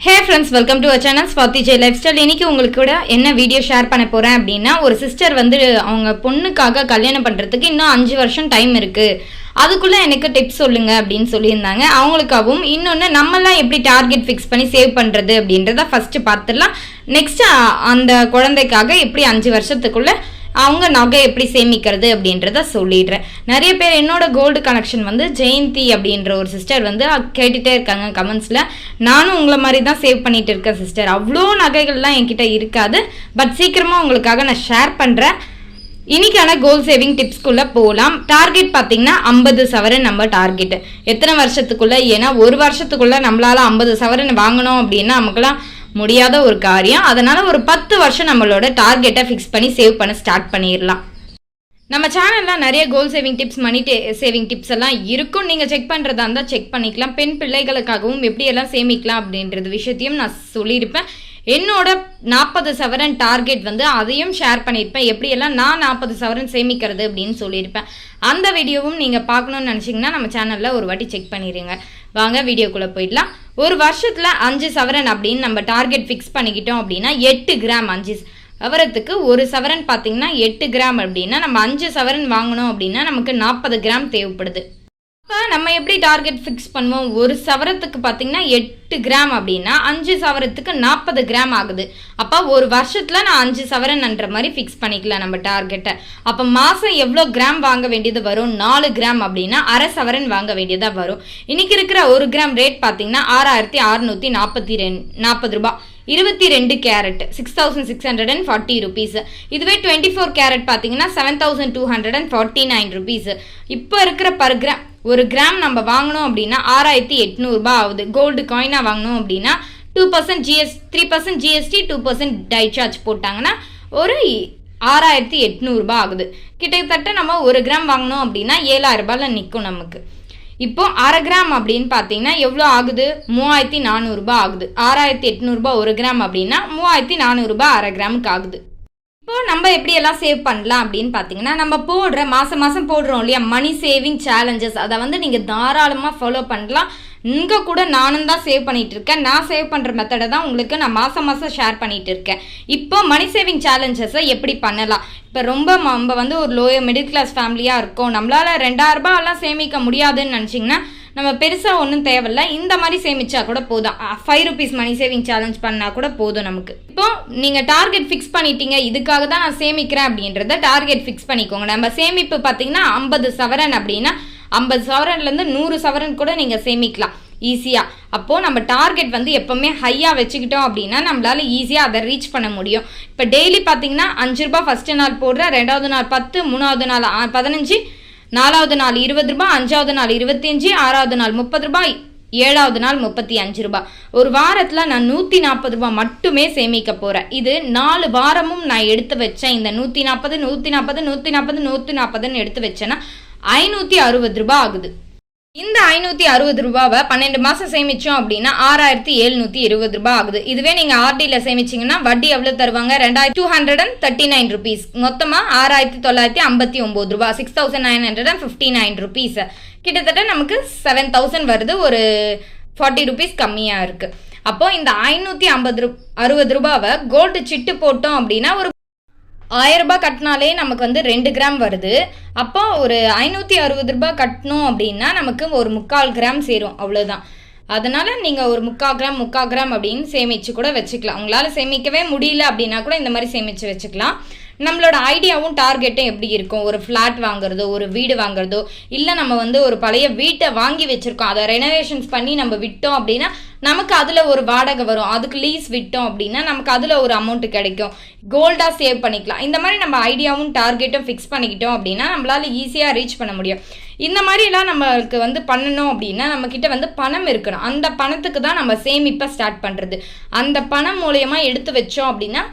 Hey friends welcome to a channel Swathi Jai lifestyle இன்றைக்கி உங்களுக்கு கூட என்ன வீடியோ ஷேர் பண்ண போகிறேன் அப்படின்னா ஒரு சிஸ்டர் வந்து அவங்க பொண்ணுக்காக கல்யாணம் பண்ணுறதுக்கு இன்னும் அஞ்சு வருஷம் டைம் இருக்குது அதுக்குள்ளே எனக்கு டிப்ஸ் சொல்லுங்க அப்படின்னு சொல்லியிருந்தாங்க. அவங்களுக்காகவும் இன்னொன்று நம்மலாம் எப்படி டார்கெட் ஃபிக்ஸ் பண்ணி சேவ் பண்ணுறது அப்படின்றத ஃபஸ்ட்டு பார்த்துடலாம். நெக்ஸ்ட் அந்த குழந்தைக்காக எப்படி அஞ்சு வருஷத்துக்குள்ளே அவங்க நகை எப்படி சேமிக்கிறது அப்படின்றத சொல்லிடுறேன். நிறைய பேர் என்னோட கோல்டு கனெக்ஷன் வந்து ஜெயந்தி அப்படின்ற ஒரு சிஸ்டர் வந்து கேட்டுகிட்டே இருக்காங்க கமெண்ட்ஸில் நானும் உங்களை மாதிரி தான் சேவ் பண்ணிட்டு இருக்கேன் சிஸ்டர் அவ்வளோ நகைகள்லாம் என்கிட்ட இருக்காது. பட் சீக்கிரமாக உங்களுக்காக நான் ஷேர் பண்ணுறேன் இன்னைக்கான கோல் சேவிங் டிப்ஸ்க்குள்ளே போகலாம் டார்கெட் பார்த்தீங்கன்னா ஐம்பது சவரன் நம்ம டார்கெட்டு எத்தனை வருஷத்துக்குள்ளே? ஏன்னா ஒரு வருஷத்துக்குள்ளே நம்மளால் ஐம்பது சவரன் வாங்கணும் அப்படின்னா நமக்குலாம் முடியாத ஒரு காரியம். அதனால் ஒரு பத்து வருஷம் நம்மளோட டார்கெட்டை ஃபிக்ஸ் பண்ணி சேவ் பண்ண ஸ்டார்ட் பண்ணிடலாம் நம்ம சேனலில் நிறைய gold saving tips money saving tips எல்லாம் இருக்கும். நீங்கள் செக் பண்ணுறதா இருந்தால் செக் பண்ணிக்கலாம். பெண் பிள்ளைகளுக்காகவும் எப்படியெல்லாம் சேமிக்கலாம் அப்படின்றது விஷயத்தையும் நான் சொல்லியிருப்பேன். என்னோட நாற்பது சவரன் டார்கெட் வந்து அதையும் ஷேர் பண்ணியிருப்பேன். எப்படியெல்லாம் நான் நாற்பது சவரன் சேமிக்கிறது அப்படின்னு சொல்லியிருப்பேன். அந்த வீடியோவும் நீங்கள் பார்க்கணும்னு நினச்சிங்கன்னா நம்ம சேனலில் ஒரு வாட்டி செக் பண்ணிடுங்க வாங்க வீடியோக்குள்ளே போயிடலாம். ஒரு வருஷத்தில் அஞ்சு சவரன் அப்படின்னு நம்ம டார்கெட் ஃபிக்ஸ் பண்ணிக்கிட்டோம் அப்படின்னா எட்டு கிராம் அஞ்சு சவரத்துக்கு ஒரு சவரன் பார்த்தீங்கன்னா எட்டு கிராம் அப்படின்னா நம்ம அஞ்சு சவரன் வாங்கணும் அப்படின்னா நமக்கு நாற்பது கிராம் தேவைப்படுது. அப்போ நம்ம எப்படி டார்கெட் ஃபிக்ஸ் பண்ணுவோம்? ஒரு சவரத்துக்கு பார்த்தீங்கன்னா எட்டு கிராம் அப்படின்னா அஞ்சு சவரத்துக்கு நாற்பது கிராம் ஆகுது. அப்போ ஒரு வருஷத்தில் நான் அஞ்சு சவரன்ன்ற மாதிரி ஃபிக்ஸ் பண்ணிக்கலாம் நம்ம டார்கெட்டை அப்போ மாதம் எவ்வளோ கிராம் வாங்க வேண்டியது வரும்? நாலு கிராம் அப்படின்னா அரை சவரன் வாங்க வேண்டியதாக வரும். இன்னைக்கு இருக்கிற ஒரு கிராம் ரேட் பார்த்தீங்கன்னா ஆறாயிரத்தி அறுநூற்றி நாற்பத்தி ரெண்டு நாற்பது ரூபா. இருபத்தி ரெண்டு carat six thousand six hundred and forty rupees இதுவே டுவெண்ட்டி ஃபோர் கேரட் பார்த்தீங்கன்னா seven thousand two hundred and forty nine rupees இப்போ இருக்கிற பர் கிராம் ஒரு கிராம் நம்ம வாங்கணும் அப்படின்னா ஆறாயிரத்தி எட்நூறுபா ஆகுது. கோல்டு காயினாக வாங்கணும் அப்படின்னா two percent GS three percent GST two percent die charge போட்டாங்கன்னா ஒரு ஆறாயிரத்தி எட்நூறுபா ஆகுது. கிட்டத்தட்ட நம்ம ஒரு கிராம் வாங்கணும் அப்படின்னா ஏழாயிரம் ரூபாயில் நிற்கும் நமக்கு. இப்போ அரை கிராம் அப்படின்னு பார்த்தீங்கன்னா எவ்வளோ ஆகுது? மூவாயிரத்தி நானூறுரூபா ஆகுது. ஆறாயிரத்தி எட்நூறுபா ஒரு கிராம் அப்படின்னா மூவாயிரத்தி நானூறுரூபா அரை கிராமுக்கு ஆகுது. இப்போ நம்ம எப்படி எல்லாம் சேவ் பண்ணலாம் அப்படின்னு பார்த்தீங்கன்னா நம்ம போடுற மாதம் மாதம் போடுறோம் இல்லையா? மணி சேவிங் சேலஞ்சஸ் அதை வந்து நீங்கள் தாராளமாக ஃபாலோ பண்ணலாம். இங்கே கூட நானும் தான் சேவ் பண்ணிகிட்டு இருக்கேன். நான் சேவ் பண்ணுற மெத்தடை தான் உங்களுக்கு நான் மாதம் மாதம் ஷேர் பண்ணிகிட்டு இருக்கேன். இப்போ மணி சேவிங் சேலஞ்சஸை எப்படி பண்ணலாம்? இப்போ ரொம்ப நம்ம வந்து ஒரு லோயர் மிடில் கிளாஸ் ஃபேமிலியாக இருக்கோம். நம்மளால் ரெண்டாயிரம் ரூபாயெல்லாம் சேமிக்க முடியாதுன்னு நினச்சிங்கன்னா நம்ம பெருசாக ஒன்றும் தேவையில்ல. இந்த மாதிரி சேமிச்சா கூட போதும். Five rupees money saving challenge பண்ணால் கூட போதும் நமக்கு. இப்போ நீங்கள் டார்கெட் ஃபிக்ஸ் பண்ணிட்டீங்க. இதுக்காக தான் நான் சேமிக்கிறேன் அப்படின்றத டார்கெட் ஃபிக்ஸ் பண்ணிக்கோங்க. நம்ம சேமிப்பு பார்த்தீங்கன்னா ஐம்பது சவரன் அப்படின்னா ஐம்பது சவரன்லேருந்து நூறு சவரன் கூட நீங்கள் சேமிக்கலாம். ஈஸியாக அப்போது நம்ம டார்கெட் வந்து எப்போவுமே ஹையாக வச்சுக்கிட்டோம் அப்படின்னா நம்மளால ஈஸியாக அதை ரீச் பண்ண முடியும். இப்போ டெய்லி பார்த்தீங்கன்னா அஞ்சு ரூபாய் ஃபஸ்ட்டு நாள் போடுற ரெண்டாவது நாள் பத்து மூணாவது நாள் ஆ- பதினஞ்சு நாலாவது நாள் இருபது ரூபாய் அஞ்சாவது நாள் இருபத்தஞ்சு ஆறாவது நாள் முப்பது ரூபாய் ஏழாவது நாள் முப்பத்தி அஞ்சு ரூபாய். ஒரு வாரத்தில் நான் நூற்றி நாற்பது ரூபாய் மட்டுமே சேமிக்க போகிறேன் இது நாலு வாரமும் நான் எடுத்து வச்சேன். இந்த நூற்றி நாற்பது நூற்றி நாற்பது நூற்றி நாற்பது நூற்றி நாற்பதுன்னு எடுத்து வச்சேன்னா ஐநூற்றி அறுபது ரூபாய் ஆகுது. இந்த ஐநூற்றி அறுபது ரூபாவை பன்னெண்டு மாதம் சேமிச்சோம் அப்படின்னா ஆறாயிரத்தி எழுநூற்றி இருபது ரூபாய் ஆகுது. இதுவே நீங்கள் ஆர்டியில் சேமிச்சிங்கன்னா வட்டி எவ்வளோ தருவாங்க? ரெண்டாயிரத்தி two hundred and thirty nine rupees மொத்தமாக ஆறாயிரத்தி தொள்ளாயிரத்தி ஐம்பத்தி ஒம்பது ரூபாய். Six thousand nine hundred and fifty nine rupees கிட்டத்தட்ட நமக்கு செவன் தௌசண்ட் வருது. ஒரு ஃபார்ட்டி ருபீஸ் கம்மியாக இருக்குது அப்போ இந்த ஐநூற்றி ஐம்பது ரூ அறுபது ரூபாவை கோல்டு சிட்டு போட்டோம் அப்படின்னா ஒரு ஆயிரம் ரூபாய் கட்டினாலே நமக்கு வந்து ரெண்டு கிராம் வருது. அப்போ ஒரு ஐநூற்றி அறுபது ரூபாய் கட்டணும் அப்படின்னா நமக்கு ஒரு முக்கால் கிராம் சேரும் அவ்வளோதான் அதனால நீங்கள் ஒரு முக்கால் கிராம் முக்கால் கிராம் அப்படின்னு சேமித்து கூட வச்சுக்கலாம். உங்களால் சேமிக்கவே முடியல அப்படின்னா கூட இந்த மாதிரி சேமித்து வச்சுக்கலாம். நம்மளோட ஐடியாவும் டார்கெட்டும் எப்படி இருக்கும்? ஒரு ஃப்ளாட் வாங்குறதோ ஒரு வீடு வாங்குறதோ இல்லை நம்ம வந்து ஒரு பழைய வீட்டை வாங்கி வச்சுருக்கோம். அதை ரெனோவேஷன்ஸ் பண்ணி நம்ம விட்டோம் அப்படின்னா நமக்கு அதில் ஒரு வாடகை வரும். அதுக்கு லீஸ் விட்டோம் அப்படின்னா நமக்கு அதில் ஒரு அமௌண்ட்டு கிடைக்கும். கோல்டாக சேவ் பண்ணிக்கலாம். இந்த மாதிரி நம்ம ஐடியாவும் டார்கெட்டும் ஃபிக்ஸ் பண்ணிக்கிட்டோம் அப்படின்னா நம்மளால ஈஸியாக ரீச் பண்ண முடியும். இந்த மாதிரிலாம் நம்மளுக்கு வந்து பண்ணணும் அப்படின்னா நம்மக்கிட்ட வந்து பணம் இருக்கணும். அந்த பணத்துக்கு தான் நம்ம சேமிப்பை ஸ்டார்ட் பண்ணுறது அந்த பணம் மூலயமா எடுத்து வச்சோம் அப்படின்னா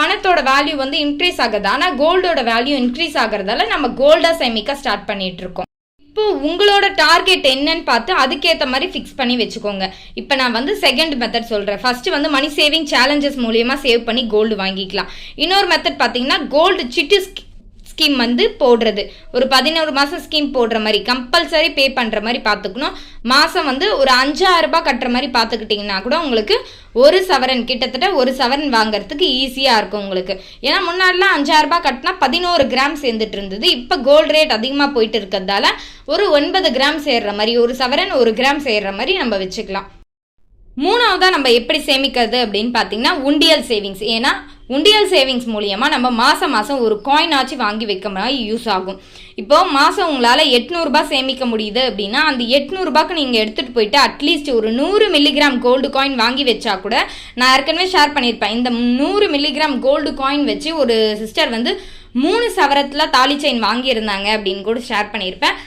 பணத்தோட வேல்யூ வந்து இன்க்ரீஸ் ஆகுது. ஆனால் கோல்டோட வேல்யூ இன்க்ரீஸ் ஆகிறதால நம்ம கோல்டாக சேமிக்க ஸ்டார்ட் பண்ணிகிட்ருக்கோம் இப்போ உங்களோட டார்கெட் என்னன்னு பார்த்து அதுக்கேற்ற மாதிரி ஃபிக்ஸ் பண்ணி வச்சுக்கோங்க. இப்போ நான் வந்து செகண்ட் மெத்தட் சொல்கிறேன் ஃபர்ஸ்ட் வந்து மணி சேவிங் சேலஞ்சஸ் மூலியமாக சேவ் பண்ணி கோல்டு வாங்கிக்கலாம். இன்னொரு மெத்தட் பார்த்தீங்கன்னா கோல்டு சிட்டிஸ் ஸ்கீம் வந்து போடுறது. ஒரு பதினோரு மாதம் ஸ்கீம் போடுற மாதிரி கம்பல்சரி பே பண்ணுற மாதிரி பார்த்துக்கணும். மாதம் வந்து ஒரு அஞ்சாயிரம் ரூபாய் கட்டுற மாதிரி பார்த்துக்கிட்டிங்கன்னா கூட உங்களுக்கு ஒரு சவரன் கிட்டத்தட்ட ஒரு சவரன் வாங்குறதுக்கு ஈஸியாக இருக்கும் உங்களுக்கு. ஏன்னா முன்னாடிலாம் அஞ்சாயிரம் ரூபாய் கட்டினா பதினோரு கிராம் சேர்ந்துட்டு இருந்தது. இப்போ கோல்டு ரேட் அதிகமாக போயிட்டு இருக்கிறதால ஒரு ஒன்பது கிராம் சேர்ற மாதிரி ஒரு சவரன் ஒரு கிராம் சேர்ற மாதிரி நம்ம வச்சுக்கலாம். மூணாவதாக நம்ம எப்படி சேமிக்கிறது அப்படின்னு பார்த்தீங்கன்னா உண்டியல் சேவிங்ஸ் ஏன்னா உண்டியல் சேவிங்ஸ் மூலியமாக நம்ம மாதம் மாதம் ஒரு காயின் ஆச்சு வாங்கி வைக்க மாதிரி யூஸ் ஆகும். இப்போ மாதம் உங்களால் எட்நூறுபா சேமிக்க முடியுது அப்படின்னா அந்த எட்நூறுபாக்கு நீங்கள் எடுத்துகிட்டு போயிட்டு அட்லீஸ்ட் ஒரு நூறு மில்லிகிராம் கோல்டு காயின் வாங்கி வச்சா கூட நான் ஏற்கனவே ஷேர் பண்ணியிருப்பேன். இந்த நூறு மில்லிகிராம் கோல்டு காயின் வச்சு ஒரு சிஸ்டர் வந்து மூணு சவரத்தில் தாலி செயின் வாங்கியிருந்தாங்க அப்படின்னு கூட ஷேர் பண்ணியிருப்பேன்.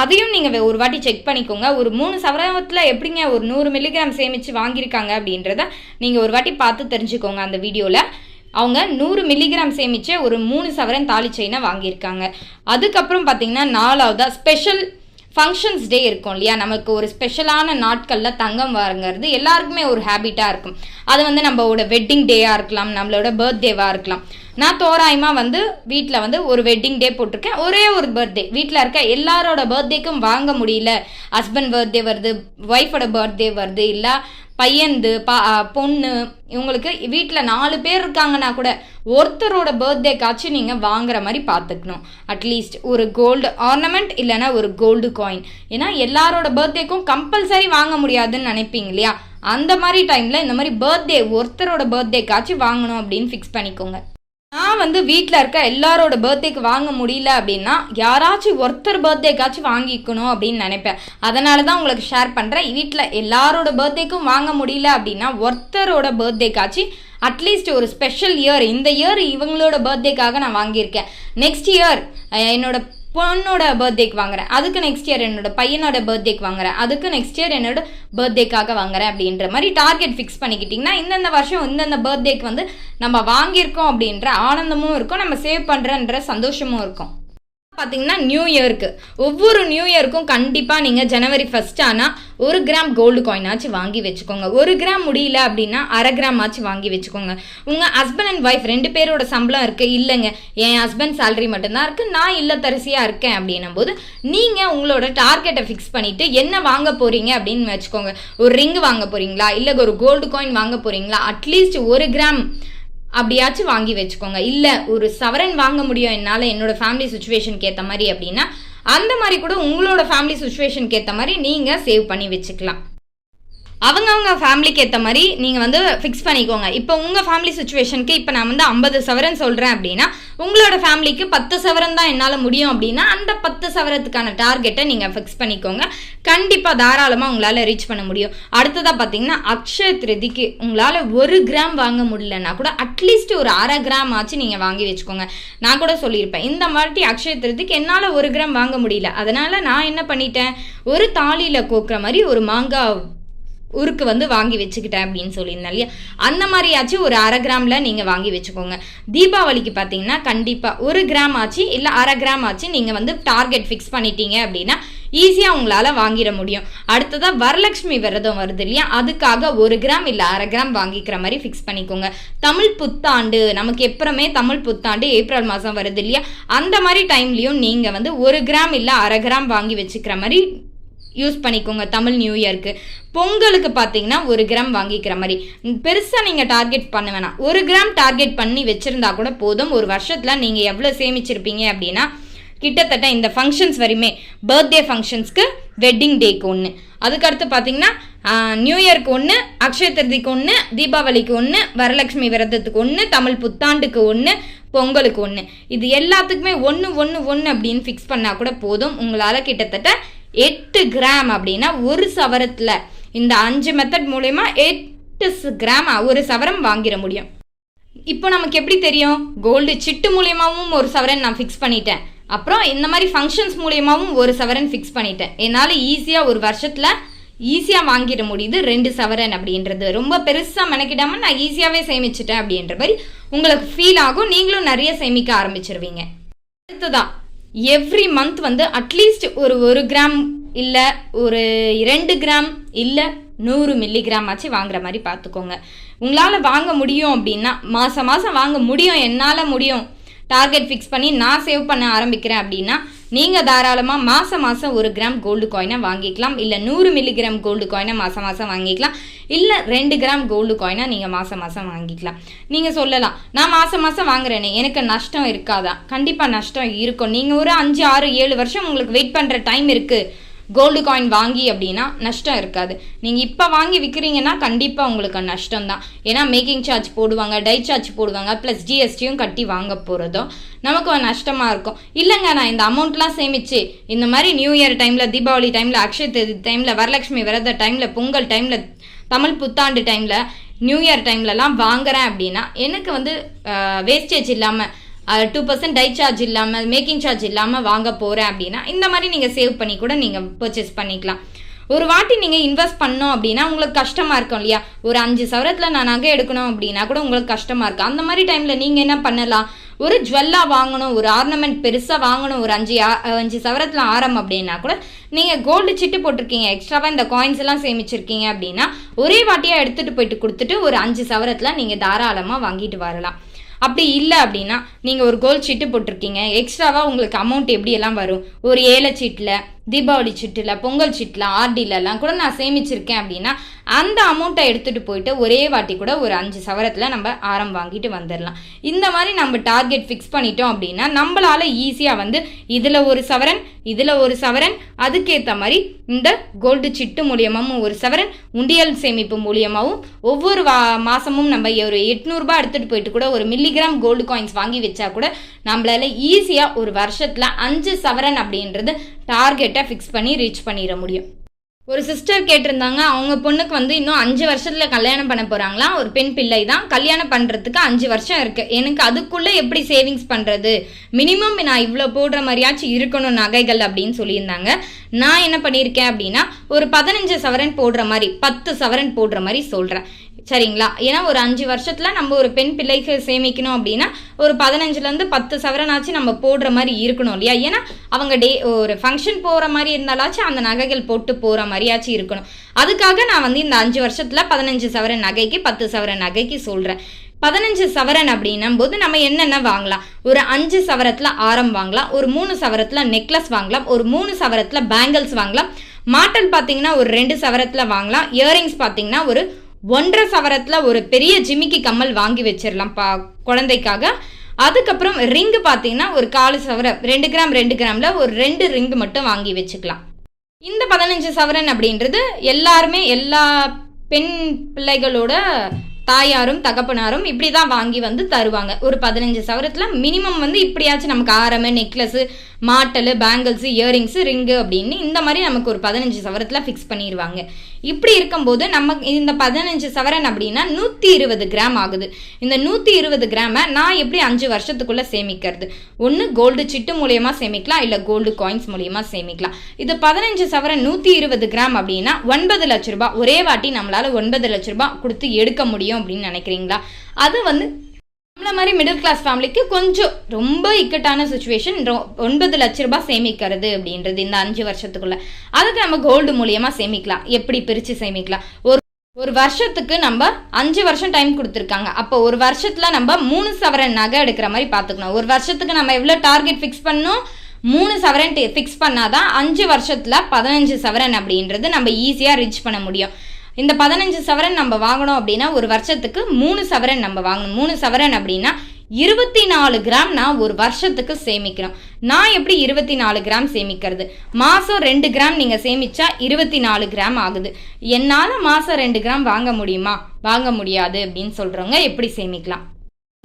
அதையும் நீங்கள் ஒரு வாட்டி செக் பண்ணிக்கோங்க. ஒரு மூணு சவரத்தில் எப்படிங்க ஒரு நூறு மில்லிகிராம் சேமித்து வாங்கியிருக்காங்க அப்படின்றத நீங்கள் ஒரு வாட்டி பார்த்து தெரிஞ்சுக்கோங்க அந்த வீடியோவில் அவங்க நூறு மில்லிகிராம் சேமித்து ஒரு மூணு சவரன் தாலி செயினை வாங்கியிருக்காங்க. அதுக்கப்புறம் பார்த்தீங்கன்னா நாலாவதாக ஸ்பெஷல் ஃபங்க்ஷன்ஸ் டே இருக்கும் இல்லையா? நமக்கு ஒரு ஸ்பெஷலான நாட்களில் தங்கம் வாங்குறது எல்லாருக்குமே ஒரு ஹேபிட்டாக இருக்கும். அது வந்து நம்மளோட வெட்டிங் டேயாக இருக்கலாம் நம்மளோட பர்த்டேவாக இருக்கலாம். நான் தோராயமாக வந்து வீட்டில் வந்து ஒரு வெட்டிங் டே போட்டிருக்கேன். ஒரே ஒரு பர்த்டே வீட்டில் இருக்க எல்லாரோட பர்த்டேக்கும் வாங்க முடியல. ஹஸ்பண்ட் பர்த்டே வருது ஒய்ஃபோட பர்த்டே வருது இல்லை பையன்து பா பொண்ணு இவங்களுக்கு வீட்டில் நாலு பேர் இருக்காங்கன்னா கூட ஒருத்தரோட பர்த்டேக்காச்சும் நீங்கள் வாங்குற மாதிரி பார்த்துக்கணும் அட்லீஸ்ட் ஒரு கோல்டு ஆர்னமெண்ட் இல்லைன்னா ஒரு கோல்டு காயின் ஏன்னா எல்லாரோட பர்த்டேக்கும் கம்பல்சரி வாங்க முடியாதுன்னு நினைப்பீங்க இல்லையா? அந்த மாதிரி டைமில் இந்த மாதிரி பர்த்டே ஒருத்தரோட பர்த்டேக்காச்சும் வாங்கணும் அப்படின்னு ஃபிக்ஸ் பண்ணிக்கோங்க. நான் வந்து வீட்டில் இருக்க எல்லாரோட பர்த்டேக்கு வாங்க முடியல அப்படின்னா யாராச்சும் ஒருத்தர் பர்த்டேக்காச்சும் வாங்கிக்கணும் அப்படின்னு நினைப்பேன். அதனால தான் உங்களுக்கு ஷேர் பண்ணுறேன் வீட்டில் எல்லாரோட பர்த்டேக்கும் வாங்க முடியல அப்படின்னா ஒருத்தரோட பர்த்டேக்காச்சும் அட்லீஸ்ட் ஒரு ஸ்பெஷல் இயர் இந்த இயர் இவங்களோட பர்த்டேக்காக நான் வாங்கியிருக்கேன். நெக்ஸ்ட் இயர் என்னோட பொண்ணோட பர்த்டேக்கு வாங்குறேன். அதுக்கு நெக்ஸ்ட் இயர் என்னோட பையனோட பர்த்டேக்கு வாங்குறேன். அதுக்கு நெக்ஸ்ட் இயர் என்னோட பர்த்டேக்காக வாங்குறேன் அப்படின்ற மாதிரி டார்கெட் ஃபிக்ஸ் பண்ணிக்கிட்டிங்கன்னா இந்தந்த வருஷம் இந்தந்த பர்த்டேக்கு வந்து நம்ம வாங்கியிருக்கோம் அப்படின்ற ஆனந்தமும் இருக்கும். நம்ம சேவ் பண்ணுறன்ற சந்தோஷமும் இருக்கும். பார்த்தீங்கன்னா நியூ இயருக்கு ஒவ்வொரு நியூ இயருக்கும் கண்டிப்பாக நீங்கள் ஜனவரி ஃபஸ்ட் ஆனால் ஒரு கிராம் கோல்டு காயினாச்சும் வாங்கி வச்சுக்கோங்க. ஒரு கிராம் முடியல அப்படின்னா அரை கிராம் ஆச்சு வாங்கி வச்சுக்கோங்க. உங்கள் ஹஸ்பண்ட் அண்ட் ஒய்ஃப் ரெண்டு பேரோட சம்பளம் இருக்குது இல்லைங்க. என் ஹஸ்பண்ட் சேலரி மட்டும்தான் இருக்குது நான் இல்லத்தரசியாக இருக்கேன் அப்படின்னும் போது நீங்கள் உங்களோட டார்கெட்டை ஃபிக்ஸ் பண்ணிவிட்டு என்ன வாங்க போகிறீங்க அப்படின்னு வச்சுக்கோங்க. ஒரு ரிங் வாங்க போகிறீங்களா இல்லை ஒரு கோல்டு காயின் வாங்க போகிறீங்களா அட்லீஸ்ட் ஒரு கிராம் அப்படியாச்சும் வாங்கி வச்சுக்கோங்க. இல்லை ஒரு சவரன் வாங்க முடியும் என்னால் என்னோட ஃபேமிலி சுச்சுவேஷனுக்கு ஏற்ற மாதிரி அப்படின்னா அந்த மாதிரி கூட உங்களோட ஃபேமிலி சுச்சுவேஷனுக்கு ஏற்ற மாதிரி நீங்கள் சேவ் பண்ணி வச்சுக்கலாம். அவங்கவுங்க ஃபேமிலிக்கு ஏற்ற மாதிரி நீங்கள் வந்து ஃபிக்ஸ் பண்ணிக்கோங்க. இப்போ உங்கள் ஃபேமிலி சுச்சுவேஷனுக்கு இப்போ நான் வந்து ஐம்பது சவரன் சொல்கிறேன் அப்படின்னா உங்களோட ஃபேமிலிக்கு பத்து சவரன் தான் என்னால் முடியும் அப்படின்னா அந்த பத்து சவரத்துக்கான டார்கெட்டை நீங்கள் ஃபிக்ஸ் பண்ணிக்கோங்க. கண்டிப்பாக தாராளமாக உங்களால் ரீச் பண்ண முடியும். அடுத்ததாக பார்த்தீங்கன்னா அக்ஷய திருதிக்கு உங்களால் ஒரு கிராம் வாங்க முடியலன்னா கூட அட்லீஸ்ட் ஒரு அரை கிராம் ஆச்சு நீங்கள் வாங்கி வச்சுக்கோங்க. நான் கூட சொல்லியிருப்பேன். இந்த மாதிரி அக்ஷய திருதிக்கு என்னால் ஒரு கிராம் வாங்க முடியல. அதனால் நான் என்ன பண்ணிட்டேன்? ஒரு தாலியில் கோக்குற மாதிரி ஒரு மாங்காய் உருக்கு வந்து வாங்கி வச்சுக்கிட்டேன் அப்படின்னு சொல்லியிருந்தேன் இல்லையா? அந்த மாதிரியாச்சும் ஒரு அரை கிராமில் நீங்கள் வாங்கி வச்சுக்கோங்க. தீபாவளிக்கு பார்த்தீங்கன்னா கண்டிப்பாக ஒரு கிராம் ஆச்சு இல்லை அரை கிராம் ஆச்சு நீங்கள் வந்து டார்கெட் ஃபிக்ஸ் பண்ணிட்டீங்க அப்படின்னா ஈஸியாக உங்களால் வாங்கிட முடியும். அடுத்ததாக வரலட்சுமி விரதம் வருது இல்லையா? அதுக்காக ஒரு கிராம் இல்லை அரை கிராம் வாங்கிக்கிற மாதிரி ஃபிக்ஸ் பண்ணிக்கோங்க. தமிழ் புத்தாண்டு நமக்கு எப்புறமே தமிழ் புத்தாண்டு ஏப்ரல் மாதம் வருது இல்லையா? அந்த மாதிரி டைம்லேயும் நீங்கள் வந்து ஒரு கிராம் இல்லை அரை கிராம் வாங்கி வச்சுக்கிற மாதிரி யூஸ் பண்ணிக்கோங்க தமிழ் நியூ இயர்க்கு பொங்கலுக்கு பார்த்தீங்கன்னா ஒரு கிராம் வாங்கிக்கிற மாதிரி. பெருசாக நீங்கள் டார்கெட் பண்ண வேணாம். ஒரு கிராம் டார்கெட் பண்ணி வச்சுருந்தா கூட போதும். ஒரு வருஷத்தில் நீங்கள் எவ்வளோ சேமிச்சிருப்பீங்க அப்படின்னா கிட்டத்தட்ட இந்த ஃபங்க்ஷன்ஸ் வரையுமே பர்த்டே ஃபங்க்ஷன்ஸ்க்கு வெட்டிங் டேக்கு ஒன்று அதுக்கடுத்து பார்த்தீங்கன்னா நியூ இயர்க்கு ஒன்று அக்ஷய திருதிக்கு ஒன்று தீபாவளிக்கு ஒன்று வரலட்சுமி விரதத்துக்கு ஒன்று தமிழ் புத்தாண்டுக்கு ஒன்று பொங்கலுக்கு ஒன்று இது எல்லாத்துக்குமே ஒன்று ஒன்று ஒன்று அப்படின்னு ஃபிக்ஸ் பண்ணால் கூட போதும். உங்களால் கிட்டத்தட்ட எட்டு கிராம் அப்படின்னா ஒரு சவரத்தில். இந்த அஞ்சு மெத்தட் மூலயமா எட்டு கிராம் ஒரு சவரம் வாங்கிட முடியும். இப்போ நமக்கு எப்படி தெரியும்? கோல்டு சிட்டு மூலியமாகவும் ஒரு சவரன் நான் ஃபிக்ஸ் பண்ணிட்டேன். அப்புறம் இந்த மாதிரி ஃபங்க்ஷன்ஸ் மூலியமாகவும் ஒரு சவரன் ஃபிக்ஸ் பண்ணிட்டேன். என்னால் ஈஸியாக ஒரு வருஷத்தில் ஈஸியாக வாங்கிட முடியுது ரெண்டு சவரன் அப்படின்றது. ரொம்ப பெருசாக மெனக்கிடாமல் நான் ஈஸியாகவே சேமிச்சிட்டேன் அப்படின்ற மாதிரி உங்களுக்கு ஃபீல் ஆகும். நீங்களும் நிறைய சேமிக்க ஆரம்பிச்சிருவீங்க. அடுத்ததான் எவ்ரி மந்த் வந்து அட்லீஸ்ட் ஒரு ஒரு கிராம் இல்லை ஒரு ரெண்டு கிராம் இல்லை நூறு மில்லிகிராம் ஆச்சு வாங்குற மாதிரி பார்த்துக்கோங்க உங்களால் வாங்க முடியும் அப்படின்னா மாதம் மாதம் வாங்க முடியும் என்னால் முடியும். டார்கெட் ஃபிக்ஸ் பண்ணி நான் சேவ் பண்ண ஆரம்பிக்கிறேன் அப்படின்னா நீங்கள் தாராளமாக மாதம் மாதம் ஒரு கிராம் கோல்டு காயினை வாங்கிக்கலாம். இல்லை நூறு மில்லிகிராம் கோல்டு காயினை மாதம் மாதம் வாங்கிக்கலாம். இல்லை ரெண்டு கிராம் கோல்டு காயினை நீங்கள் மாதம் மாதம் வாங்கிக்கலாம். நீங்கள் சொல்லலாம். நான் மாதம் மாதம் வாங்குறேனே எனக்கு நஷ்டம் இருக்காதா? கண்டிப்பாக நஷ்டம் இருக்கும். நீங்கள் ஒரு அஞ்சு ஆறு ஏழு வருஷம் உங்களுக்கு வெயிட் பண்ணுற டைம் இருக்குது கோல்டு காயின் வாங்கி அப்படின்னா நஷ்டம் இருக்காது. நீங்கள் இப்போ வாங்கி விற்கிறீங்கன்னா கண்டிப்பாக உங்களுக்கு நஷ்டம் தான் ஏன்னா மேக்கிங் சார்ஜ் போடுவாங்க டை சார்ஜ் போடுவாங்க ப்ளஸ் ஜிஎஸ்டியும் கட்டி வாங்க போகிறதோ நமக்கு நஷ்டமாக இருக்கும். இல்லைங்க நான் இந்த அமௌண்ட்லாம் சேமிச்சு இந்த மாதிரி நியூ இயர் டைமில் தீபாவளி டைமில் அக்ஷய தேதி டைமில் வரலட்சுமி விரத டைமில் பொங்கல் டைமில் தமிழ் புத்தாண்டு டைமில் நியூ இயர் டைம்லலாம் வாங்குறேன் அப்படின்னா எனக்கு வந்து வேஸ்டேஜ் இல்லாமல் டூ பர்சன்ட் டை சார்ஜ் இல்லாமல் மேக்கிங் சார்ஜ் இல்லாமல் வாங்க போகிறேன் அப்படின்னா இந்த மாதிரி நீங்கள் சேவ் பண்ணி கூட நீங்கள் பர்ச்சேஸ் பண்ணிக்கலாம். ஒரு வாட்டி நீங்கள் இன்வெஸ்ட் பண்ணோம் அப்படின்னா உங்களுக்கு கஷ்டமாக இருக்கும் இல்லையா? ஒரு அஞ்சு சவரத்தில் நான் நகை எடுக்கணும் அப்படின்னா கூட உங்களுக்கு கஷ்டமாக இருக்கும். அந்த மாதிரி டைமில் நீங்கள் என்ன பண்ணலாம்? ஒரு ஜுவல்லாக வாங்கணும் ஒரு ஆர்னமெண்ட் பெருசாக வாங்கணும் ஒரு அஞ்சு ஆ- அஞ்சு சவரத்தில் ஆரம் அப்படின்னா கூட நீங்கள் கோல்டு சிட்டு போட்டிருக்கீங்க. எக்ஸ்ட்ராவாக இந்த காயின்ஸ் எல்லாம் சேமிச்சிருக்கீங்க அப்படின்னா ஒரே வாட்டியாக எடுத்துகிட்டு போயிட்டு கொடுத்துட்டு ஒரு அஞ்சு சவரத்தில் நீங்கள் தாராளமாக வாங்கிட்டு வரலாம். அப்படி இல்லை அப்படின்னா நீங்கள் ஒரு கோல்ட் சீட்டு போட்டிருக்கீங்க. எக்ஸ்ட்ராவாக உங்களுக்கு அமௌண்ட் எப்படியெல்லாம் வரும்? ஒரு ஏழை சீட்டில் தீபாவளி சிட்டில் பொங்கல் சிட்டில் ஆர்டிலெல்லாம் கூட நான் சேமிச்சிருக்கேன் அப்படின்னா அந்த அமௌண்ட்டை எடுத்துகிட்டு போயிட்டு ஒரே வாட்டி கூட ஒரு அஞ்சு சவரத்தில் நம்ம ஆரம் வாங்கிட்டு வந்துடலாம் இந்த மாதிரி நம்ம டார்கெட் ஃபிக்ஸ் பண்ணிட்டோம் அப்படின்னா நம்மளால் ஈஸியாக வந்து இதில் ஒரு சவரன் இதில் ஒரு சவரன் அதுக்கேற்ற மாதிரி இந்த கோல்டு சிட்டு மூலியமாகவும் ஒரு சவரன் உண்டியல் சேமிப்பு மூலியமாகவும் ஒவ்வொரு வா மாதமும் நம்ம ஒரு எட்நூறுபா எடுத்துகிட்டு போயிட்டு கூட ஒரு மில்லிகிராம் கோல்டு காயின்ஸ் வாங்கி வச்சா கூட நம்மளால ஈஸியாக ஒரு வருஷத்தில் அஞ்சு சவரன் அப்படின்றது டார்கெட்டை ஃபிக்ஸ் பண்ணி ரீச் பண்ணிட முடியும். ஒரு சிஸ்டர் கேட்டிருந்தாங்க அவங்க பொண்ணுக்கு வந்து இன்னும் அஞ்சு வருஷத்தில் கல்யாணம் பண்ண போகிறாங்களா ஒரு பெண் பிள்ளை தான். கல்யாணம் பண்ணுறதுக்கு அஞ்சு வருஷம் இருக்குது எனக்கு அதுக்குள்ளே எப்படி சேவிங்ஸ் பண்ணுறது மினிமம் நான் இவ்வளோ போடுற மாதிரியாச்சும் இருக்கணும் நகைகள் அப்படின்னு சொல்லியிருந்தாங்க. நான் என்ன பண்ணியிருக்கேன் அப்படின்னா ஒரு பதினஞ்சு சவரன் போடுற மாதிரி பத்து சவரன் போடுற மாதிரி சொல்கிறேன் சரிங்களா? ஏன்னா ஒரு அஞ்சு வருஷத்தில் நம்ம ஒரு பெண் பிள்ளைக்கு சேமிக்கணும் அப்படின்னா ஒரு பதினஞ்சுலேருந்து பத்து சவரனாச்சும் நம்ம போடுற மாதிரி இருக்கணும் இல்லையா? ஏன்னா அவங்க டே ஒரு ஃபங்க்ஷன் போகிற மாதிரி இருந்தாலாச்சும் அந்த நகைகள் போட்டு போகிற மாதிரியாச்சும் இருக்கணும். அதுக்காக நான் வந்து இந்த அஞ்சு வருஷத்தில் பதினஞ்சு சவரன் நகைக்கு பத்து சவரன் நகைக்கு சொல்கிறேன் பதினஞ்சு சவரன் அப்படின்னும் போது நம்ம என்னென்ன வாங்கலாம்? ஒரு அஞ்சு சவரத்தில் ஆரம் வாங்கலாம் ஒரு மூணு சவரத்தில் நெக்லஸ் வாங்கலாம் ஒரு மூணு சவரத்தில் பேங்கிள்ஸ் வாங்கலாம். மாட்டல் பார்த்தீங்கன்னா ஒரு ரெண்டு சவரத்தில் வாங்கலாம் இயரிங்ஸ் பார்த்தீங்கன்னா ஒரு ஒன்றரை சவரத்துல ஒரு பெரிய ஜிமிக்கி கம்மல் வாங்கி வச்சிடலாம் பா குழந்தைக்காக. அதுக்கப்புறம் ரிங்கு பார்த்தீங்கன்னா ஒரு காலு சவரம் ரெண்டு கிராம் ரெண்டு கிராம்ல ஒரு ரெண்டு ரிங்கு மட்டும் வாங்கி வச்சுக்கலாம். இந்த பதினஞ்சு சவரன் அப்படின்றது எல்லாருமே எல்லா பெண் பிள்ளைகளோட தாயாரும் தகப்பனாரும் இப்படி தான் வாங்கி வந்து தருவாங்க. ஒரு பதினஞ்சு சவரத்தில் மினிமம் வந்து இப்படியாச்சும் நமக்கு ஆரம நெக்லஸு மாட்டல் பேங்கிள்ஸு இயரிங்ஸு ரிங்கு அப்படின்னு இந்த மாதிரி நமக்கு ஒரு பதினஞ்சு சவரத்தில் ஃபிக்ஸ் பண்ணிடுவாங்க இப்படி இருக்கும்போது நம்ம இந்த பதினஞ்சு சவரன் அப்படின்னா நூற்றி இருபது கிராம் ஆகுது. இந்த நூற்றி இருபது கிராமை நான் எப்படி அஞ்சு வருஷத்துக்குள்ளே சேமிக்கிறது? ஒன்று கோல்டு சிட்டு மூலயமா சேமிக்கலாம் இல்லை கோல்டு காயின்ஸ் மூலயமா சேமிக்கலாம். இது பதினஞ்சு சவரன் நூற்றி இருபது கிராம் அப்படின்னா ஒன்பது லட்ச ரூபாய் ஒரே வாட்டி நம்மளால ஒன்பது லட்ச ரூபாய் கொடுத்து எடுக்க முடியும் அப்படின்னு நினைக்கிறீங்களா? அது வந்து நம்மள மாதிரி மிடில் கிளாஸ் ஃபேமிலிக்கு கொஞ்சம் ரொம்ப இக்கட்டான சுச்சுவேஷன் ஒன்பது லட்ச ரூபாய் சேமிக்கிறது அப்படின்றது இந்த அஞ்சு வருஷத்துக்குள்ள. அதுக்கு நம்ம கோல்டு மூலியமா சேமிக்கலாம். எப்படி பிரித்து சேமிக்கலாம்? ஒரு ஒரு வருஷத்துக்கு நம்ம அஞ்சு வருஷம் டைம் கொடுத்துருக்காங்க. அப்போ ஒரு வருஷத்துல நம்ம மூணு சவரன் நகை எடுக்கிற மாதிரி பார்த்துக்கணும். ஒரு வருஷத்துக்கு நம்ம எவ்வளோ டார்கெட் ஃபிக்ஸ் பண்ணணும்? மூணு சவரன் ஃபிக்ஸ் பண்ணாதான் அஞ்சு வருஷத்துல பதினஞ்சு சவரன் அப்படின்றது நம்ம ஈஸியாக ரீச் பண்ண முடியும். இந்த பதினஞ்சு சவரன் நம்ம வாங்கணும் அப்படின்னா ஒரு வருஷத்துக்கு மூணு சவரன் நம்ம வாங்கணும். மூணு சவரன் அப்படின்னா இருபத்தி நாலு கிராம் நான் ஒரு வருஷத்துக்கு சேமிக்கிறோம். நான் எப்படி இருபத்தி நாலு கிராம் சேமிக்கிறது? மாதம் ரெண்டு கிராம் நீங்கள் சேமிச்சா இருபத்தி நாலு கிராம் ஆகுது. என்னால் மாதம் ரெண்டு கிராம் வாங்க முடியுமா? வாங்க முடியாது அப்படின்னு சொல்கிறவங்க எப்படி சேமிக்கலாம்?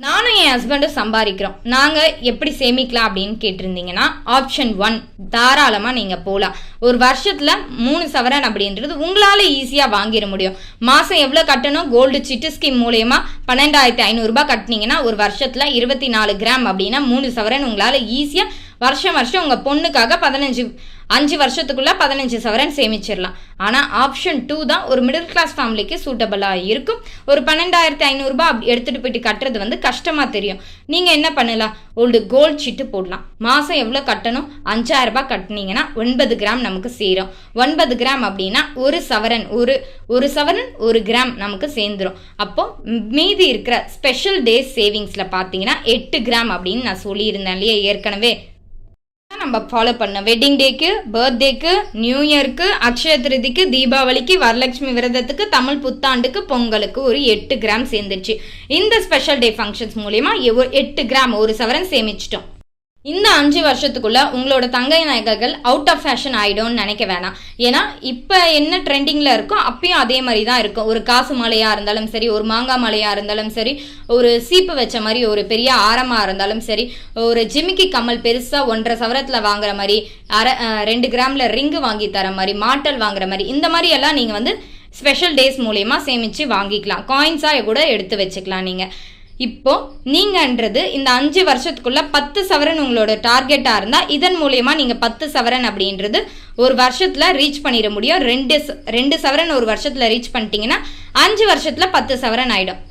நானும் என் ஹஸ்பண்டும் சம்பாதிக்கிறோம். நாங்கள் எப்படி சேமிக்கலாம் அப்படின்னு கேட்டிருந்தீங்கன்னா ஆப்ஷன் ஒன் தாராளமாக நீங்கள் போகலாம் ஒரு வருஷத்தில் மூணு சவரன் அப்படின்றது உங்களால் ஈஸியாக வாங்கிட முடியும். மாதம் எவ்வளோ கட்டணும்? கோல்டு சிட்டு ஸ்கீம் மூலயமா பன்னெண்டாயிரத்தி ஐநூறுரூபா கட்டினீங்கன்னா ஒரு வருஷத்தில் இருபத்தி நாலு கிராம் அப்படின்னா மூணு சவரன் உங்களால் ஈஸியாக வருஷம் வருஷம் உங்கள் பொண்ணுக்காக பதினஞ்சு அஞ்சு வருஷத்துக்குள்ளே பதினஞ்சு சவரன் சேமிச்சிடலாம். ஆனால் ஆப்ஷன் டூ தான் ஒரு மிடில் கிளாஸ் ஃபேமிலிக்கு சூட்டபிளாக இருக்கும். ஒரு பன்னெண்டாயிரத்தி ஐநூறுரூபா அப்படி எடுத்துகிட்டு போயிட்டு கட்டுறது வந்து கஷ்டமாக தெரியும். நீங்கள் என்ன பண்ணலாம்? ஓல்டு கோல்ட் சீட்டு போடலாம். மாதம் எவ்வளோ கட்டணும்? அஞ்சாயிரம் ரூபாய் கட்டினீங்கன்னா ஒன்பது கிராம் நமக்கு சேரும். ஒன்பது கிராம் அப்படின்னா ஒரு சவரன் ஒரு ஒரு சவரன் ஒரு கிராம் நமக்கு சேர்ந்துரும். அப்போது மீதி இருக்கிற ஸ்பெஷல் டேஸ் சேவிங்ஸில் பார்த்தீங்கன்னா எட்டு கிராம் அப்படின்னு நான் சொல்லியிருந்தேன் இல்லையா ஏற்கனவே? நம்ம ஃபாலோ பண்ணோம் வெட்டிங் டேக்கு பர்த்டேக்கு நியூ இயருக்கு அக்ஷய திருதிக்கு தீபாவளிக்கு வரலட்சுமி விரதத்துக்கு தமிழ் புத்தாண்டுக்கு பொங்கலுக்கு ஒரு எட்டு கிராம் சேர்ந்துச்சு. இந்த ஸ்பெஷல் டே ஃபங்க்ஷன்ஸ் மூலயமா எட்டு கிராம் ஒரு சவரன் சேமிச்சிட்டோம். இந்த அஞ்சு வருஷத்துக்குள்ள உங்களோட தங்கை நகைகள் அவுட் ஆஃப் ஃபேஷன் ஆகிடும்னு நினைக்க வேணாம். ஏன்னா இப்போ என்ன ட்ரெண்டிங்கில் இருக்கோ அப்பயும் அதே மாதிரி தான் இருக்கும். ஒரு காசு மலையாக இருந்தாலும் சரி ஒரு மாங்காய் மலையாக இருந்தாலும் சரி ஒரு சீப்பு வச்ச மாதிரி ஒரு பெரிய ஆரமாக இருந்தாலும் சரி ஒரு ஜிமிக்கி கம்மல் பெருசாக ஒன்றரை சவரத்தில் வாங்குற மாதிரி அரை ரெண்டு கிராமில் ரிங்கு வாங்கி தர மாதிரி மாட்டல் வாங்குற மாதிரி இந்த மாதிரி எல்லாம் நீங்கள் வந்து ஸ்பெஷல் டேஸ் மூலயமா சேமித்து வாங்கிக்கலாம். காயின்ஸாக கூட எடுத்து வச்சுக்கலாம் நீங்கள் இப்போ நீங்கன்றது இந்த அஞ்சு வருஷத்துக்குள்ள பத்து சவரன் உங்களோட டார்கெட்டாக இருந்தால் இதன் மூலயமா நீங்கள் பத்து சவரன் அப்படின்றது ஒரு வருஷத்தில் ரீச் பண்ணிட முடியும். ரெண்டு ரெண்டு சவரன் ஒரு வருஷத்தில் ரீச் பண்ணிட்டீங்கன்னா அஞ்சு வருஷத்தில் பத்து சவரன் ஆகிடும்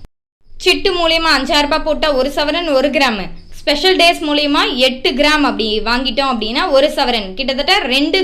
சிட்டு மூலயமா அஞ்சாயிரம் ரூபாய் போட்டால் ஒரு சவரன் ஒரு கிராமு. ஸ்பெஷல் டேஸ் மூலயமா எட்டு கிராம் அப்படி வாங்கிட்டோம் அப்படின்னா ஒரு சவரன். கிட்டத்தட்ட ரெண்டு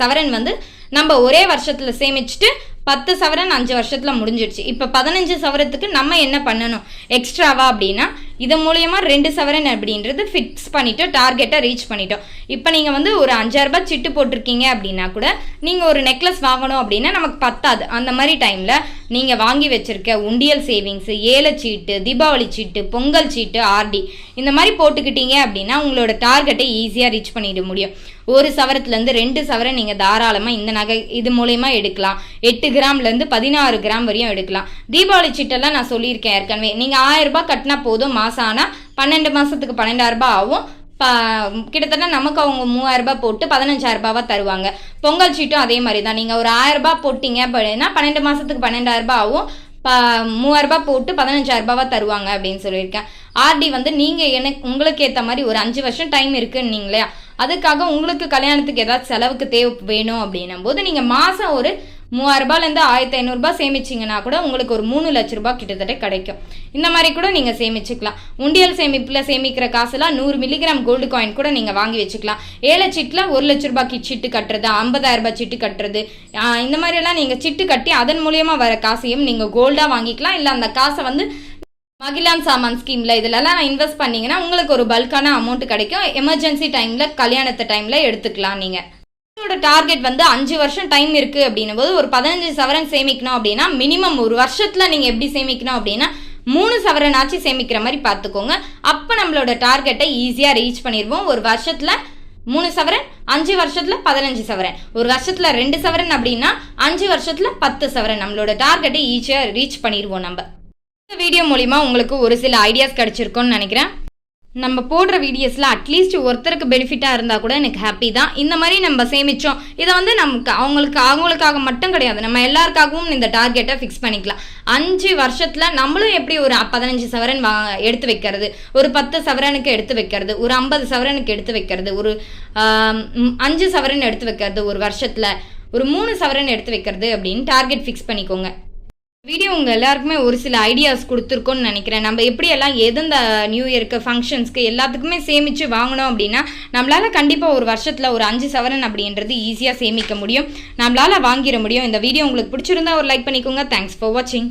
சவரன் வந்து நம்ம ஒரே வருஷத்தில் சேமிச்சுட்டு பத்து சவரன் அஞ்சு வருஷத்தில் முடிஞ்சிடுச்சு. இப்போ பதினஞ்சு சவரத்துக்கு நம்ம என்ன பண்ணணும்? எக்ஸ்ட்ராவா அப்படின்னா இது மூலியமாக ரெண்டு சவரன் அப்படின்றது ஃபிக்ஸ் பண்ணிவிட்டு டார்கெட்டை ரீச் பண்ணிட்டோம். இப்போ நீங்கள் வந்து ஒரு அஞ்சாயிரரூபா சிட்டு போட்டிருக்கீங்க அப்படின்னா கூட நீங்கள் ஒரு நெக்லஸ் வாங்கணும் அப்படின்னா நமக்கு பத்தாது. அந்த மாதிரி டைமில் நீங்கள் வாங்கி வச்சுருக்க உண்டியல் சேவிங்ஸு ஏல சீட்டு தீபாவளி சீட்டு பொங்கல் சீட்டு ஆர்டி இந்த மாதிரி போட்டுக்கிட்டீங்க அப்படின்னா உங்களோட டார்கெட்டை ஈஸியாக ரீச் பண்ணிட முடியும். ஒரு சவரத்துலேருந்து ரெண்டு சவரம் நீங்கள் தாராளமாக இந்த நகை இது மூலயமா எடுக்கலாம். எட்டு கிராம்லேருந்து பதினாறு கிராம் வரையும் எடுக்கலாம். தீபாவளி சீட்டெல்லாம் நான் சொல்லியிருக்கேன் ஏற்கனவே. நீங்கள் ஆயிரம் ரூபாய் கட்டினா போதும் மாதம் ஆனால் பன்னெண்டு மாதத்துக்கு பன்னெண்டாயிரம் ஆகும். ப கிட்டத்தட்ட நமக்கு அவங்க மூவாயிரம் ரூபாய் போட்டு பதினஞ்சாயிரரூபாவாக தருவாங்க. பொங்கல் சீட்டும் அதே மாதிரி தான் நீங்கள் ஒரு ஆயிரரூபா போட்டிங்க அப்படின்னா பன்னெண்டு மாதத்துக்கு பன்னெண்டாயிரரூபா ஆகும். ப மூவாயிரரூபா போட்டு பதினஞ்சாயிரரூபாவா தருவாங்க அப்படின்னு சொல்லியிருக்கேன். ஆர்டி வந்து நீங்கள் எனக்கு உங்களுக்கு ஏற்ற மாதிரி ஒரு அஞ்சு வருஷம் டைம் இருக்குன்னீங்களே அதுக்காக உங்களுக்கு கல்யாணத்துக்கு ஏதாவது செலவுக்கு தேவை வேணும் அப்படின்னும் போது நீங்கள் மாதம் ஒரு மூவாயிரரூபாலேருந்து ஆயிரத்தி ஐநூறுரூபா சேமிச்சிங்கன்னா கூட உங்களுக்கு ஒரு மூணு லட்ச ரூபாய் கிட்டத்தட்ட கிடைக்கும். இந்த மாதிரி கூட நீங்கள் சேமிச்சுக்கலாம். உண்டியல் சேமிப்பில் சேமிக்கிற காசுலாம் நூறு மில்லிகிராம் கோல்டு காயின் கூட நீங்கள் வாங்கி வச்சுக்கலாம். ஏழை சீட்டில் ஒரு லட்ச ரூபாய்க்கு சிட்டு கட்டுறது ஐம்பதாயிரம் ரூபாய் சிட்டு கட்டுறது இந்த மாதிரியெல்லாம் நீங்கள் சிட்டு கட்டி அதன் மூலியமாக வர காசையும் நீங்கள் கோல்டாக வாங்கிக்கலாம். இல்லை அந்த காசை வந்து மகிழான் சாமான் ஸ்கீமில் இதிலலாம் இன்வெஸ்ட் பண்ணிங்கன்னா உங்களுக்கு ஒரு பல்கான அமௌண்ட் கிடைக்கும். எமர்ஜென்சி டைமில் கல்யாணத்து டைமில் எடுத்துக்கலாம் நீங்கள் உங்களோட டார்கெட் வந்து அஞ்சு வருஷம் டைம் இருக்குது அப்படின்னும் போது ஒரு பதினஞ்சு சவரன் சேமிக்கணும் அப்படின்னா மினிமம் ஒரு வருஷத்தில் நீங்கள் எப்படி சேமிக்கணும் அப்படின்னா மூணு சவரனாச்சு சேமிக்கிற மாதிரி பார்த்துக்கோங்க. அப்போ நம்மளோட டார்கெட்டை ஈஸியாக ரீச் பண்ணிடுவோம். ஒரு வருஷத்தில் மூணு சவரன் அஞ்சு வருஷத்தில் பதினஞ்சு சவரன். ஒரு வருஷத்தில் ரெண்டு சவரன் அப்படின்னா அஞ்சு வருஷத்தில் பத்து சவரன். நம்மளோட டார்கெட்டை ஈஸியாக ரீச் பண்ணிடுவோம் நம்ம. இந்த வீடியோ மூலிமா உங்களுக்கு ஒரு சில ஐடியாஸ் கிடச்சிருக்கோன்னு நினைக்கிறேன். நம்ம போடுற வீடியோஸில் அட்லீஸ்ட் ஒருத்தருக்கு பெனிஃபிட்டாக இருந்தால் கூட எனக்கு ஹாப்பி தான். இந்த மாதிரி நம்ம சேமித்தோம் இதை வந்து நமக்கு அவங்களுக்கு அவங்களுக்காக மட்டும் கிடையாது. நம்ம எல்லாருக்காகவும் இந்த டார்கெட்டை ஃபிக்ஸ் பண்ணிக்கலாம். அஞ்சு வருஷத்தில் நம்மளும் எப்படி ஒரு பதினஞ்சு சவரன் வா எடுத்து வைக்கிறது? ஒரு பத்து சவரனுக்கு எடுத்து வைக்கிறது? ஒரு ஐம்பது சவரனுக்கு எடுத்து வைக்கிறது? ஒரு அஞ்சு சவரன் எடுத்து வைக்கிறது ஒரு வருஷத்தில்? ஒரு மூணு சவரன் எடுத்து வைக்கிறது அப்படின்னு டார்கெட் ஃபிக்ஸ் பண்ணிக்கோங்க. வீடியோ உங்கள் எல்லாருக்குமே ஒரு சில ஐடியாஸ் கொடுத்துருக்கோன்னு நினைக்கிறேன். நம்ம எப்படியெல்லாம் எது நியூ இயருக்கு ஃபங்க்ஷன்ஸ்க்கு எல்லாத்துக்குமே சேமித்து வாங்கினோம் அப்படின்னா நம்மளால் கண்டிப்பாக ஒரு வருஷத்தில் ஒரு அஞ்சு சவரன் அப்படின்றது ஈஸியாக சேமிக்க முடியும். நம்மளால் வாங்கிட முடியும். இந்த வீடியோ உங்களுக்கு பிடிச்சிருந்தா ஒரு லைக் பண்ணிக்கோங்க. தேங்க்ஸ் ஃபார் வாட்சிங்